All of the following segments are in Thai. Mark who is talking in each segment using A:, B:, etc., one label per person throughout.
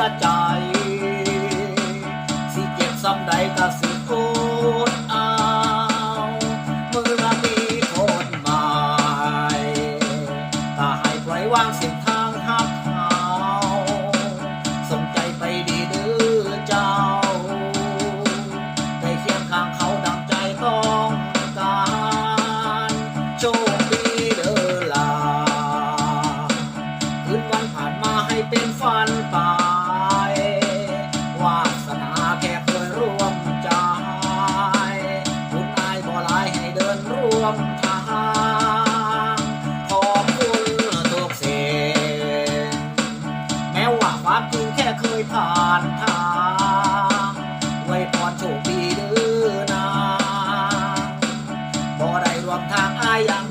A: อาจาร วมทางขอบคุณทุกสิ่แม้ว่าความจริงแค่เคยผ่านทางไว้พรโชคดีดือนาบ่ได้รวมทางอายยัง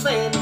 A: sofrendo.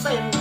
A: same.